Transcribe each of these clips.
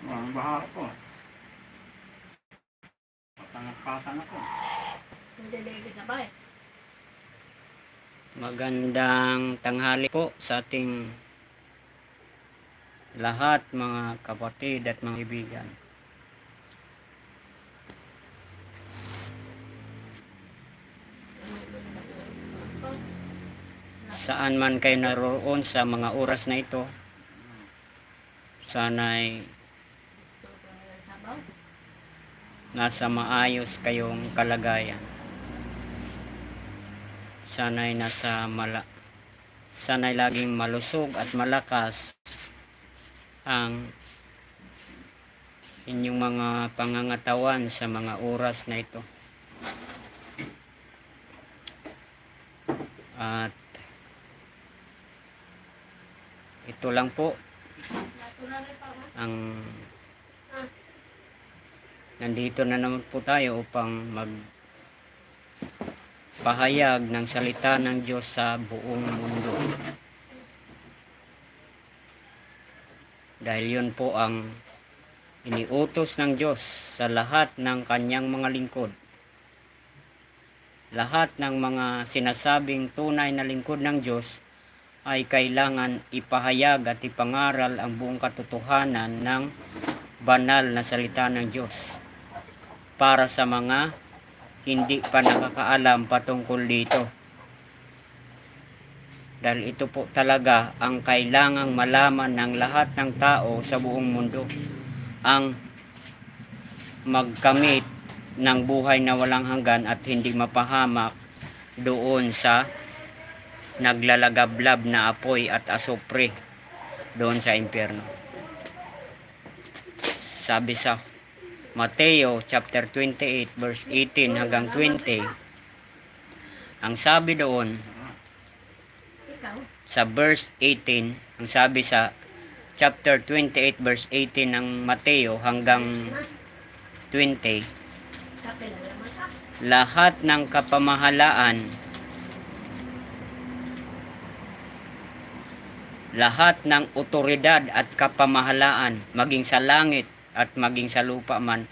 Ang baha ko. Patangkasan ako. Hindi lagi sabay. Magandang tanghali po sa ating lahat mga kapatid at mga kaibigan. Saan man kayo naroon sa mga oras na ito, sana'y. Nasa maayos kayong kalagayan. Sana'y nasa mala sana'y laging malusog at malakas ang inyong mga pangangatawan sa mga oras na ito. At ito lang po ang nandito na naman po tayo upang mag pahayag ng salita ng Diyos sa buong mundo. Dahil yun po ang iniutos ng Diyos sa lahat ng kanyang mga lingkod. Lahat ng mga sinasabing tunay na lingkod ng Diyos ay kailangan ipahayag at ipangaral ang buong katotohanan ng banal na salita ng Diyos para sa mga hindi pa nakakaalam patungkol dito. Dahil ito po talaga ang kailangang malaman ng lahat ng tao sa buong mundo. Ang magkamit ng buhay na walang hanggan at hindi mapahamak doon sa naglalagablab na apoy at asupre doon sa impyerno. Sabi sa Mateo chapter 28 verse 18 hanggang 20 ang sabi doon sa verse 18 ang sabi sa chapter 28 verse 18 ng Mateo hanggang 20 Kape na naman ka. lahat ng kapamahalaan lahat ng otoridad at kapamahalaan maging sa langit at maging sa lupa man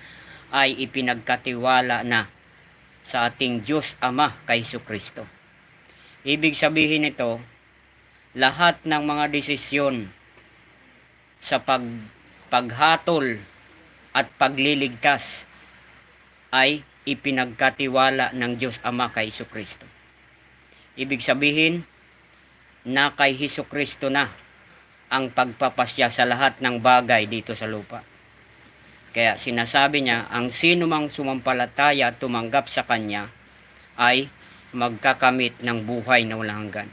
ay ipinagkatiwala na sa ating Diyos Ama kay Kristo. Ibig sabihin nito, lahat ng mga desisyon sa pag, paghatol at pagliligtas ay ipinagkatiwala ng Diyos Ama kay Kristo. Ibig sabihin, na kay Kristo na ang pagpapasya sa lahat ng bagay dito sa lupa. Kaya sinasabi niya, ang sino mang sumampalataya at tumanggap sa Kanya ay magkakamit ng buhay na walang hanggan.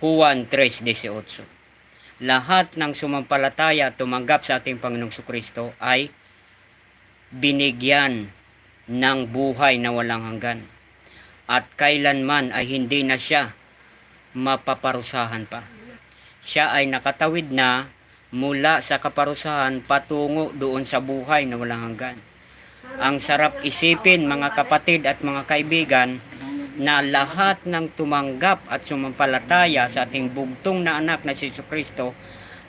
Juan 3.18 Lahat ng sumampalataya at tumanggap sa ating Panginoong Kristo ay binigyan ng buhay na walang hanggan. At kailanman ay hindi na siya mapaparusahan pa. Siya ay nakatawid na mula sa kaparusahan patungo doon sa buhay na walang hanggan. Ang sarap isipin mga kapatid at mga kaibigan na lahat ng tumanggap at sumampalataya sa ating bugtong na anak na si Yesu Kristo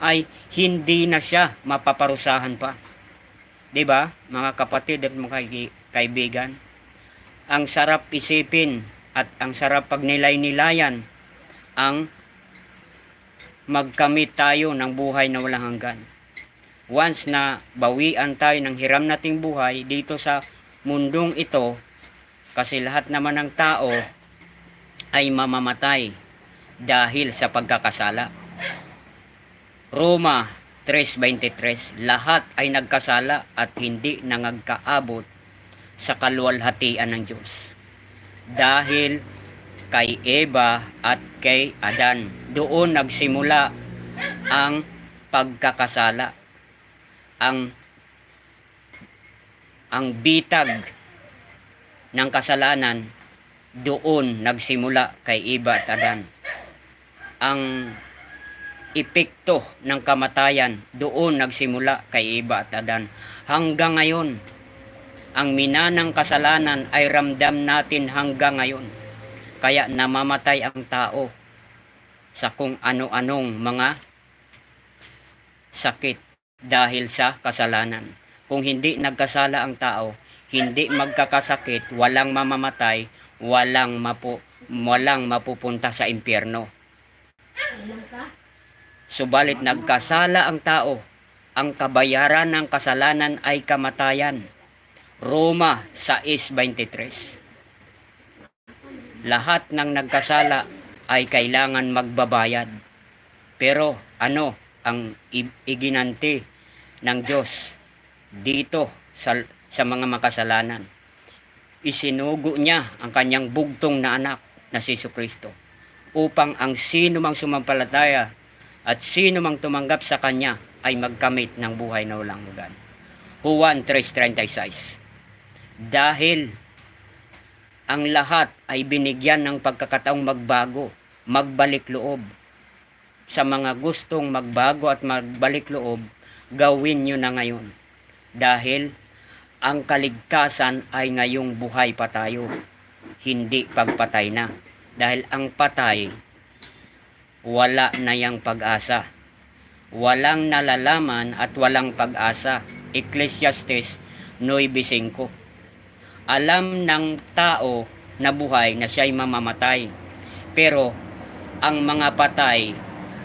ay hindi na siya mapaparusahan pa. 'Di ba? Mga kapatid at mga kai- kaibigan, ang sarap isipin at ang sarap pagnilay-nilayan ang magkamit tayo ng buhay na walang hanggan. Once na bawian tayo ng hiram nating buhay dito sa mundong ito, kasi lahat naman ng tao ay mamamatay dahil sa pagkakasala. Roma 3.23 Lahat ay nagkasala at hindi nangagkaabot sa kaluwalhatian ng Diyos. Dahil kay Eva at kay Adan. Doon nagsimula ang pagkakasala. Ang ang bitag ng kasalanan doon nagsimula kay Eva at Adan. Ang epekto ng kamatayan doon nagsimula kay Eva at Adan. Hanggang ngayon, ang minanang kasalanan ay ramdam natin hanggang ngayon. Kaya namamatay ang tao sa kung ano-anong mga sakit dahil sa kasalanan. Kung hindi nagkasala ang tao, hindi magkakasakit, walang mamamatay, walang mapu walang mapupunta sa impyerno. Subalit nagkasala ang tao, ang kabayaran ng kasalanan ay kamatayan. Roma 6.23 Lahat ng nagkasala ay kailangan magbabayad. Pero ano ang iginanti ng Diyos dito sa, sa mga makasalanan? Isinugo niya ang kanyang bugtong na anak na si Kristo upang ang sino mang sumampalataya at sino mang tumanggap sa kanya ay magkamit ng buhay na walang hanggan. Juan 3.36 Dahil ang lahat ay binigyan ng pagkakataong magbago, magbalik loob. Sa mga gustong magbago at magbalik loob, gawin nyo na ngayon. Dahil ang kaligtasan ay ngayong buhay pa tayo, hindi pagpatay na. Dahil ang patay, wala na yang pag-asa. Walang nalalaman at walang pag-asa. Ecclesiastes 9.5 Alam ng tao na buhay na siya'y mamamatay. Pero ang mga patay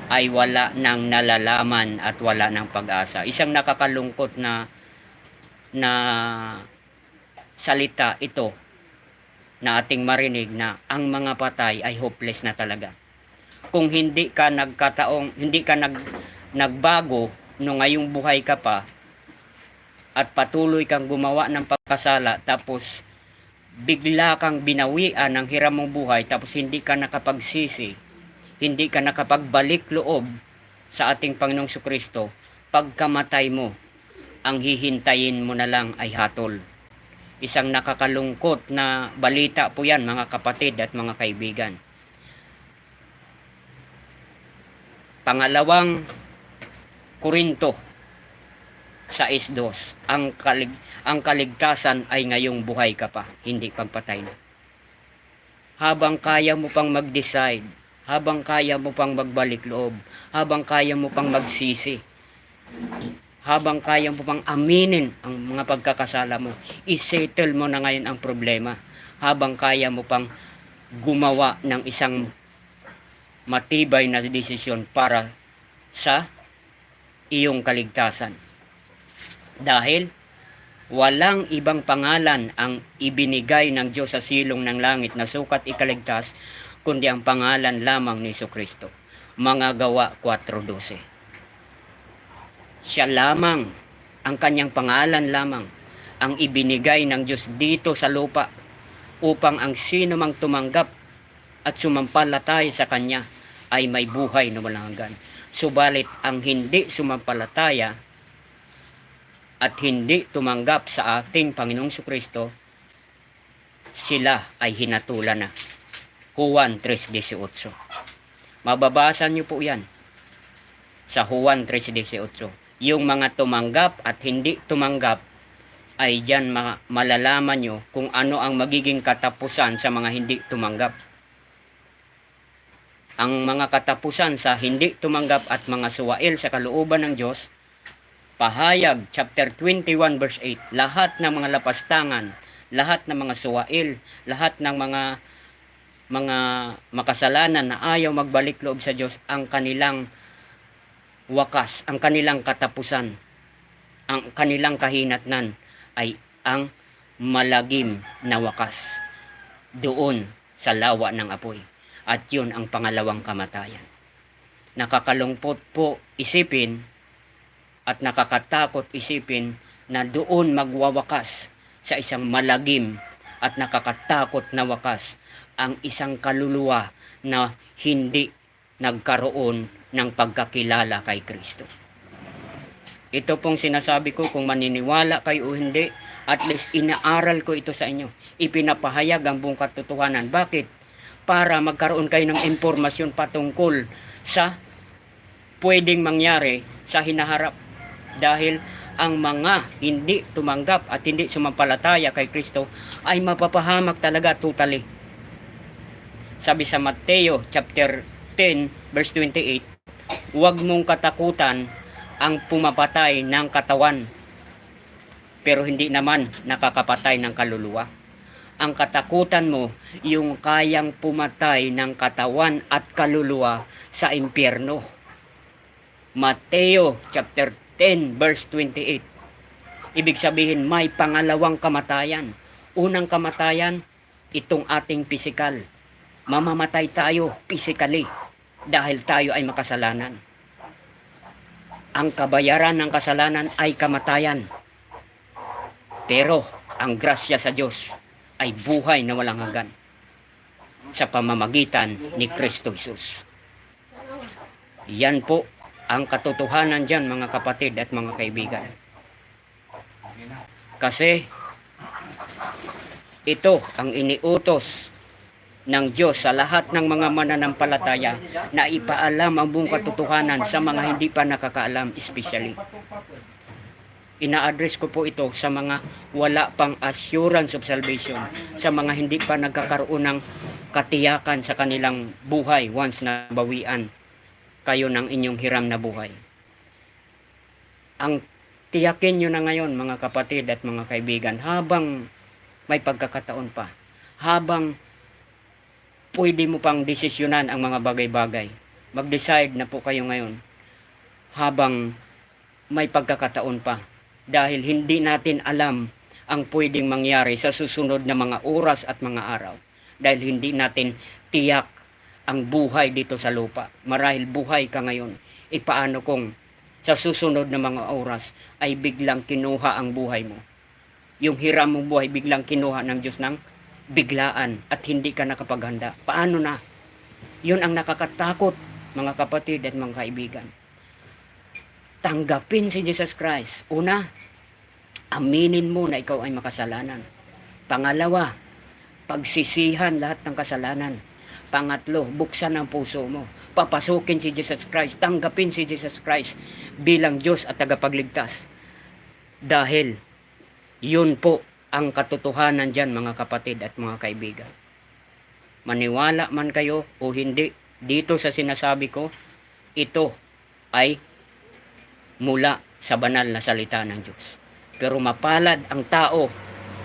ay wala ng nalalaman at wala ng pag-asa. Isang nakakalungkot na na salita ito na ating marinig na ang mga patay ay hopeless na talaga kung hindi ka nagkataong hindi ka nag nagbago no ngayong buhay ka pa at patuloy kang gumawa ng pagkasala tapos bigla kang binawian ng hiram mong buhay tapos hindi ka nakapagsisi hindi ka nakapagbalik loob sa ating Panginoong Kristo pagkamatay mo ang hihintayin mo na lang ay hatol. Isang nakakalungkot na balita po yan mga kapatid at mga kaibigan. Pangalawang Korinto sa 6.2 ang, kalig, ang kaligtasan ay ngayong buhay ka pa, hindi pagpatay na. Habang kaya mo pang mag-decide, habang kaya mo pang magbalik loob, habang kaya mo pang magsisi, habang kaya mo pang aminin ang mga pagkakasala mo, isettle mo na ngayon ang problema. Habang kaya mo pang gumawa ng isang matibay na desisyon para sa iyong kaligtasan. Dahil walang ibang pangalan ang ibinigay ng Diyos sa silong ng langit na sukat ikaligtas, kundi ang pangalan lamang ni Kristo. Mga gawa 4.12 Siya lamang, ang kanyang pangalan lamang, ang ibinigay ng Diyos dito sa lupa upang ang sino mang tumanggap at sumampalataya sa Kanya ay may buhay na walang hanggan. Subalit ang hindi sumampalataya at hindi tumanggap sa ating Panginoong Kristo, sila ay hinatulan na. Juan 3.18 Mababasa niyo po yan. Sa Juan 3.18 Yung mga tumanggap at hindi tumanggap ay diyan ma- malalaman nyo kung ano ang magiging katapusan sa mga hindi tumanggap. Ang mga katapusan sa hindi tumanggap at mga suwail sa kalooban ng Diyos, pahayag chapter 21 verse 8, lahat ng mga lapastangan, lahat ng mga suwail, lahat ng mga mga makasalanan na ayaw magbalik loob sa Diyos, ang kanilang wakas, ang kanilang katapusan, ang kanilang kahinatnan ay ang malagim na wakas doon sa lawa ng apoy at yun ang pangalawang kamatayan. Nakakalungkot po isipin at nakakatakot isipin na doon magwawakas sa isang malagim at nakakatakot na wakas ang isang kaluluwa na hindi nagkaroon ng pagkakilala kay Kristo. Ito pong sinasabi ko kung maniniwala kayo o hindi, at least inaaral ko ito sa inyo. Ipinapahayag ang buong katotohanan. Bakit? para magkaroon kayo ng impormasyon patungkol sa pwedeng mangyari sa hinaharap. Dahil ang mga hindi tumanggap at hindi sumampalataya kay Kristo ay mapapahamak talaga totally. Sabi sa Mateo chapter 10 verse 28, huwag mong katakutan ang pumapatay ng katawan pero hindi naman nakakapatay ng kaluluwa. Ang katakutan mo, yung kayang pumatay ng katawan at kaluluwa sa impyerno. Mateo chapter 10 verse 28. Ibig sabihin may pangalawang kamatayan. Unang kamatayan, itong ating pisikal. Mamamatay tayo physically dahil tayo ay makasalanan. Ang kabayaran ng kasalanan ay kamatayan. Pero ang grasya sa Diyos ay buhay na walang hanggan sa pamamagitan ni Kristo Jesus. Yan po ang katotohanan dyan mga kapatid at mga kaibigan. Kasi ito ang iniutos ng Diyos sa lahat ng mga mananampalataya na ipaalam ang buong katotohanan sa mga hindi pa nakakaalam especially. Ina-address ko po ito sa mga wala pang assurance of salvation, sa mga hindi pa nagkakaroon ng katiyakan sa kanilang buhay once na bawian kayo ng inyong hiram na buhay. Ang tiyakin nyo na ngayon mga kapatid at mga kaibigan habang may pagkakataon pa, habang pwede mo pang desisyonan ang mga bagay-bagay. Mag-decide na po kayo ngayon habang may pagkakataon pa dahil hindi natin alam ang pwedeng mangyari sa susunod na mga oras at mga araw dahil hindi natin tiyak ang buhay dito sa lupa. Marahil buhay ka ngayon. E paano kung sa susunod na mga oras ay biglang kinuha ang buhay mo? Yung hiram mong buhay biglang kinuha ng Diyos ng biglaan at hindi ka nakapaghanda. Paano na? Yun ang nakakatakot mga kapatid at mga kaibigan. Tanggapin si Jesus Christ. Una, aminin mo na ikaw ay makasalanan. Pangalawa, pagsisihan lahat ng kasalanan. Pangatlo, buksan ang puso mo. Papasukin si Jesus Christ. Tanggapin si Jesus Christ bilang Diyos at tagapagligtas. Dahil yun po ang katotohanan dyan mga kapatid at mga kaibigan. Maniwala man kayo o hindi, dito sa sinasabi ko, ito ay mula sa banal na salita ng Diyos. Pero mapalad ang tao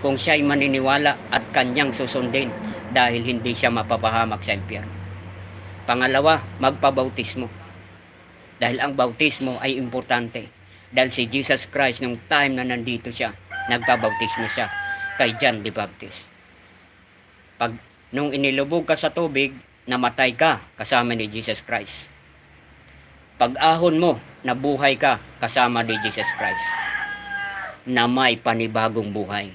kung siya'y maniniwala at kanyang susundin dahil hindi siya mapapahamak sa impyerno. Pangalawa, magpabautismo. Dahil ang bautismo ay importante. Dahil si Jesus Christ nung time na nandito siya, nagpabautismo siya kay John the Baptist. Pag nung inilubog ka sa tubig, namatay ka kasama ni Jesus Christ. Pag ahon mo, nabuhay ka kasama ni Jesus Christ. Na may panibagong buhay.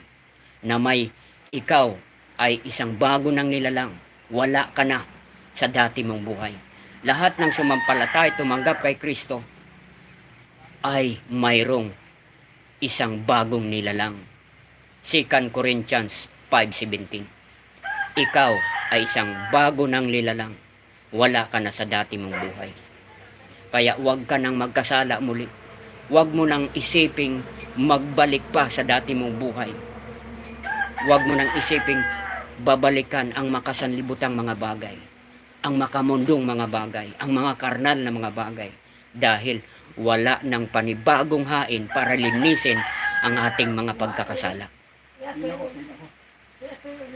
Na may ikaw ay isang bago ng nilalang. Wala ka na sa dati mong buhay. Lahat ng sumampalatay, tumanggap kay Kristo, ay mayroong isang bagong nilalang. 2 Corinthians 5.17 Ikaw ay isang bago ng nilalang. Wala ka na sa dati mong buhay. Kaya huwag ka nang magkasala muli. Huwag mo nang isiping magbalik pa sa dati mong buhay. Huwag mo nang isiping babalikan ang makasanlibutang mga bagay. Ang makamundong mga bagay. Ang mga karnal na mga bagay. Dahil wala ng panibagong hain para linisin ang ating mga pagkakasala.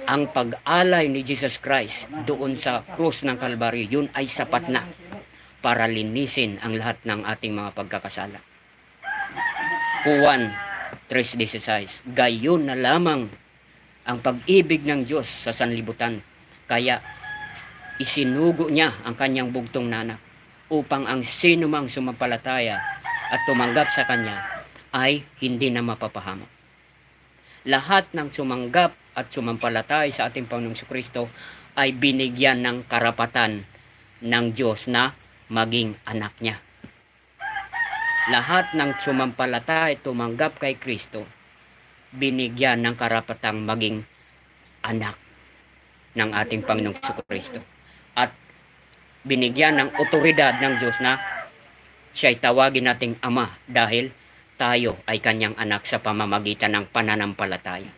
Ang pag-alay ni Jesus Christ doon sa krus ng Kalbaryo, yun ay sapat na para linisin ang lahat ng ating mga pagkakasala. Juan 3.16 Gayon na lamang ang pag-ibig ng Diyos sa sanlibutan. Kaya isinugo niya ang kanyang bugtong nanak upang ang sino mang sumampalataya at tumanggap sa kanya ay hindi na mapapahamak. Lahat ng sumanggap at sumampalatay sa ating Panginoong Kristo ay binigyan ng karapatan ng Diyos na maging anak niya. Lahat ng sumampalatay tumanggap kay Kristo, binigyan ng karapatang maging anak ng ating Panginoong Kristo. At binigyan ng otoridad ng Diyos na siya'y tawagin nating Ama dahil tayo ay kanyang anak sa pamamagitan ng pananampalataya.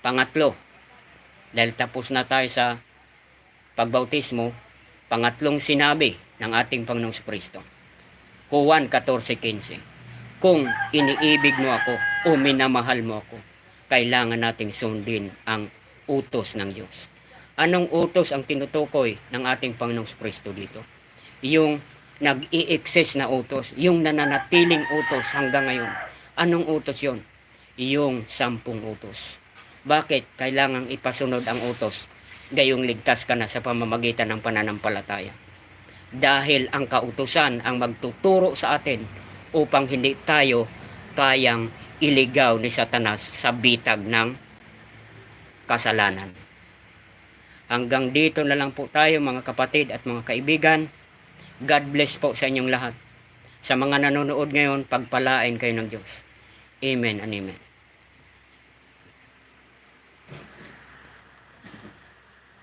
Pangatlo, dahil tapos na tayo sa pagbautismo, pangatlong sinabi ng ating Panginoong Kristo. Juan 14.15 Kung iniibig mo ako o minamahal mo ako, kailangan nating sundin ang utos ng Diyos. Anong utos ang tinutukoy ng ating Panginoong Kristo dito? Yung nag-i-exist na utos, yung nananatiling utos hanggang ngayon. Anong utos yon? Yung sampung utos. Bakit kailangang ipasunod ang utos? Gayong ligtas ka na sa pamamagitan ng pananampalataya. Dahil ang kautusan ang magtuturo sa atin upang hindi tayo kayang iligaw ni Satanas sa bitag ng kasalanan. Hanggang dito na lang po tayo mga kapatid at mga kaibigan. God bless po sa inyong lahat. Sa mga nanonood ngayon, pagpalain kayo ng Diyos. Amen and amen.